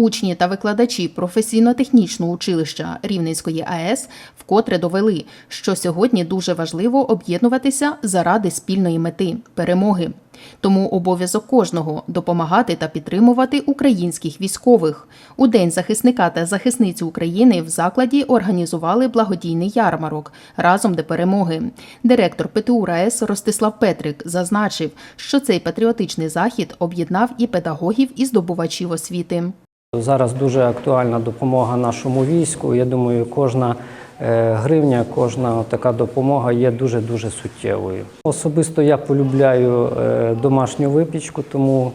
Учні та викладачі професійно-технічного училища Рівненської АЕС вкотре довели, що сьогодні дуже важливо об'єднуватися заради спільної мети перемоги. Тому обов'язок кожного допомагати та підтримувати українських військових. У День захисника та захисниці України в закладі організували благодійний ярмарок разом до перемоги. Директор ПТУ РаЕС Ростислав Петрик зазначив, що цей патріотичний захід об'єднав і педагогів, і здобувачів освіти. Зараз дуже актуальна допомога нашому війську. Я думаю, кожна е, гривня, кожна така допомога є дуже дуже суттєвою. Особисто я полюбляю е, домашню випічку, тому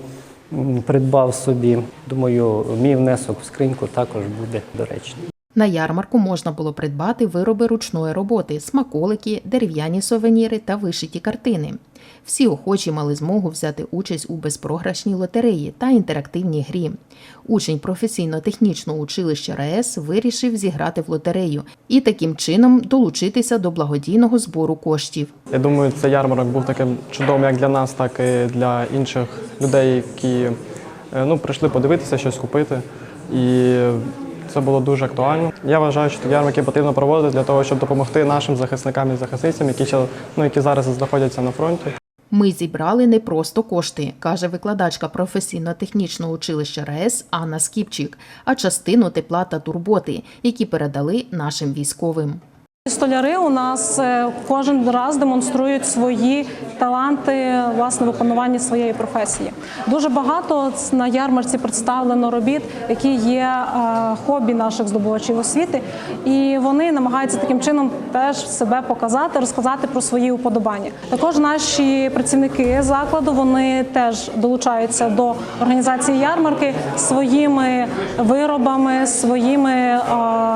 придбав собі. Думаю, мій внесок в скриньку також буде доречний. На ярмарку можна було придбати вироби ручної роботи, смаколики, дерев'яні сувеніри та вишиті картини. Всі охочі мали змогу взяти участь у безпрограшній лотереї та інтерактивній грі. Учень професійно-технічного училища РаЕС вирішив зіграти в лотерею і таким чином долучитися до благодійного збору коштів. Я думаю, цей ярмарок був таким чудовим як для нас, так і для інших людей, які е, ну, прийшли подивитися, щось купити. І це було дуже актуально. Я вважаю, що такі ярмарки потрібно проводити для того, щоб допомогти нашим захисникам і захисницям, які, ще- ну, які зараз знаходяться на фронті. Ми зібрали не просто кошти, каже викладачка професійно-технічного училища РаЕС Анна Скіпчик, а частину тепла та турботи, які передали нашим військовим. Столяри у нас е, кожен раз демонструють свої таланти власне в виконуванні своєї професії. Дуже багато на ярмарці представлено робіт, які є е, хобі наших здобувачів освіти, і вони намагаються таким чином теж себе показати, розказати про свої уподобання. Також наші працівники закладу вони теж долучаються до організації ярмарки своїми виробами, своїми е,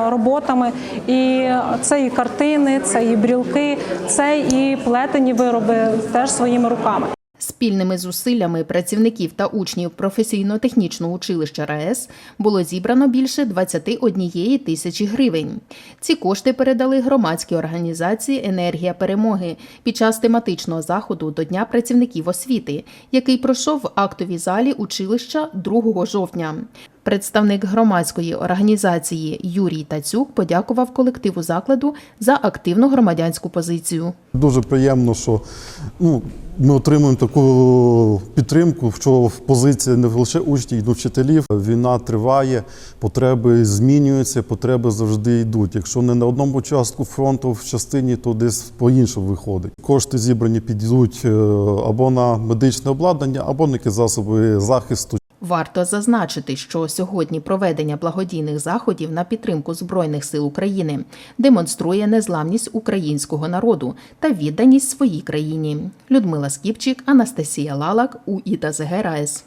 роботами. І це і картини, це і брілки, це і плетені вироби теж своїми руками. Спільними зусиллями працівників та учнів професійно-технічного училища РаЕС було зібрано більше 21 тисячі гривень. Ці кошти передали громадській організації Енергія перемоги під час тематичного заходу до Дня працівників освіти, який пройшов в актовій залі училища 2 жовтня. Представник громадської організації Юрій Тацюк подякував колективу закладу за активну громадянську позицію. Дуже приємно, що ну, ми отримуємо таку підтримку, що позиція не лише учнів, але вчителів. Війна триває, потреби змінюються, потреби завжди йдуть. Якщо не на одному участку фронту в частині, то десь по-іншому виходить. Кошти зібрані підійдуть е, або на медичне обладнання, або на засоби захисту. Варто зазначити, що сьогодні проведення благодійних заходів на підтримку Збройних сил України демонструє незламність українського народу та відданість своїй країні. Людмила Скіпчик, Анастасія Лалак, у ЗГРАЕС.